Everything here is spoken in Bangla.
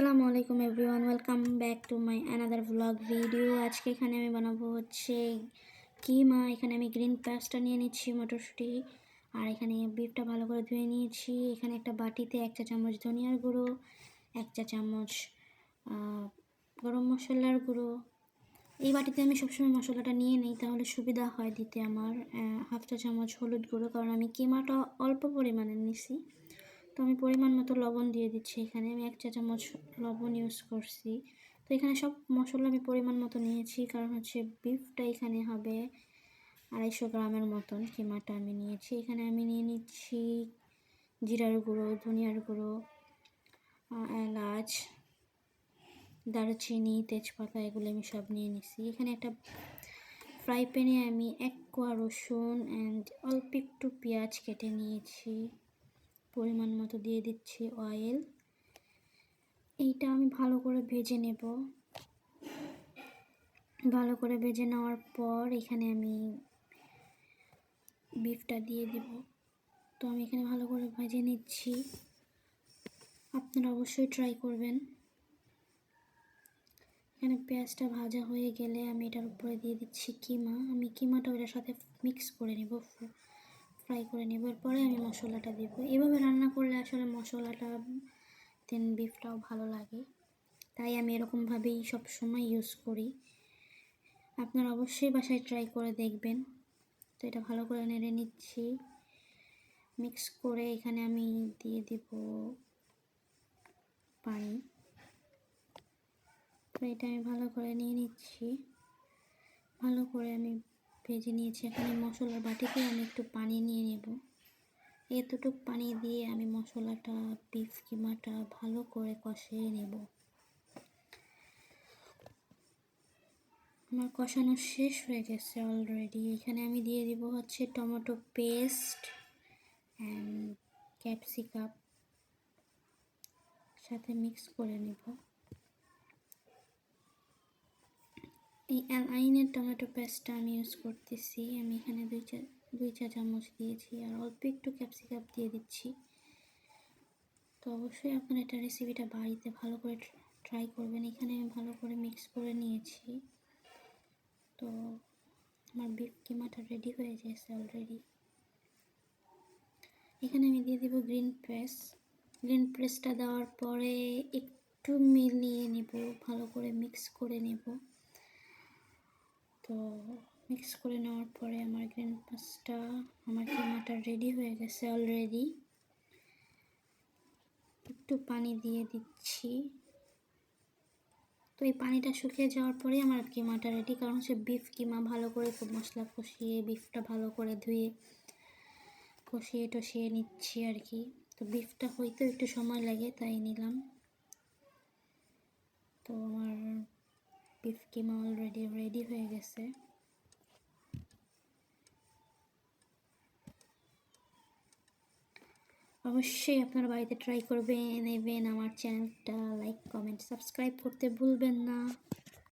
আসসালামু আলাইকুম everyone, welcome back to my another vlog video. আজকে এখানে আমি বানাবো হচ্ছে কিমা, এখানে আমি গ্রিন পেঁয়াজটা নিয়ে নিচ্ছি, মটরশুঁটি, আর এখানে বিফটা ভালো করে ধুয়ে নিয়েছি। এখানে একটা বাটিতে এক চা চামচ ধনিয়ার গুঁড়ো, এক চা চামচ গরম মশলার গুঁড়ো। এই বাটিতে আমি সবসময় মশলাটা নিয়ে নিই, তাহলে সুবিধা হয় দিতে আমার হাফ চা চামচ হলুদ গুঁড়ো, কারণ আমি কিমাটা অল্প পরিমাণে নিছি। তো আমি পরিমাণ মতো লবণ দিয়ে দিচ্ছি এখানে। আমি এক চা চামচ লবণ ইউজ করছি। তো এখানে সব মশলা আমি পরিমাণ মতো নিয়েছি। কারণ হচ্ছে বিফটা এখানে হবে আড়াইশো গ্রামের মতন কিমাটা আমি নিয়েছি। এখানে আমি নিয়ে নিচ্ছি জিরার গুঁড়ো, ধনিয়ার গুঁড়ো এলাচ, দারুচিনি, তেজপাতা, এগুলো আমি সব নিয়ে নিছি। এখানে একটা ফ্রাই প্যানে আমি এক কোয়া রসুন অ্যান্ড অল্প একটু পেঁয়াজ কেটে নিয়েছি। পরিমাণ মতো দিয়ে দিচ্ছি অয়েল এইটা আমি ভালো করে ভেজে নেব। ভালো করে ভেজে নেওয়ার পর এখানে আমি বিফটা দিয়ে দিব। তো আমি এখানে ভালো করে ভেজে নিচ্ছি। আপনারা অবশ্যই ট্রাই করবেন। এখানে পেঁয়াজটা ভাজা হয়ে গেলে আমি এটার উপরে দিয়ে দিচ্ছি কিমা। আমি কিমাটা ওটার সাথে মিক্স করে নেব। ফ্রাই করে নেব। এরপরে আমি মশলাটা দেব এভাবে রান্না করলে আসলে মশলাটা দেন বিফটাও ভালো লাগে। তাই আমি এরকমভাবেই সব সময় ইউজ করি। আপনারা অবশ্যই বাসায় ট্রাই করে দেখবেন। তো এটা ভালো করে নেড়ে নিচ্ছি। মিক্স করে এখানে আমি দিয়ে দিব পানি। তো এটা আমি ভালো করে নিয়ে নিচ্ছি। ভালো করে আমি ভেজে নিয়েছি। এখানে মশলার বাটিতে আমি একটু পানি নিয়ে নেব। এতটুক পানি দিয়ে আমি মশলাটা বিফ কিমাটা ভালো করে কষিয়ে নেব। আমার কষানো শেষ হয়ে গেছে অলরেডি এখানে আমি দিয়ে দিব হচ্ছে টমেটো পেস্ট অ্যান্ড ক্যাপসিকাম সাথে মিক্স করে নেব। এই আইনের টমেটো পেস্টটা আমি ইউজ করতেছি। আমি এখানে দুই চা দুই চা চামচ দিয়েছি আর অল্প একটু ক্যাপসিকাম দিয়ে দিচ্ছি। তো অবশ্যই আপনারা এটা রেসিপিটা বাড়িতে ভালো করে ট্রাই করবেন। এখানে আমি ভালো করে মিক্স করে নিয়েছি। তো আমার বিফ কিমাটা রেডি হয়ে গেছে অলরেডি এখানে আমি দিয়ে দিব গ্রিন প্রেস গ্রিন প্রেসটা দেওয়ার পরে একটু মিলিয়ে নেব, ভালো করে মিক্স করে নেব। তো মিক্স করে নেওয়ার পরে আমার গ্রিন পাসটা আমার কিমাটা রেডি হয়ে গেছে অলরেডি একটু পানি দিয়ে দিচ্ছি। তো এই পানিটা শুকিয়ে যাওয়ার পরে আমার কিমাটা রেডি কারণ হচ্ছে বিফ কিমা ভালো করে খুব মশলা কষিয়ে বিফটা ভালো করে ধুয়ে কষিয়ে টষিয়ে নিচ্ছি আর কি। তো বিফটা হইতেও একটু সময় লাগে, তাই নিলাম। তো আমার বিফ কিমা অলরেডি রেডি হয়ে গেছে অবশ্যই আপনারা বাড়িতে ট্রাই করবেন নেবেন আমার চ্যানেলটা লাইক কমেন্ট সাবস্ক্রাইব করতে ভুলবেন না।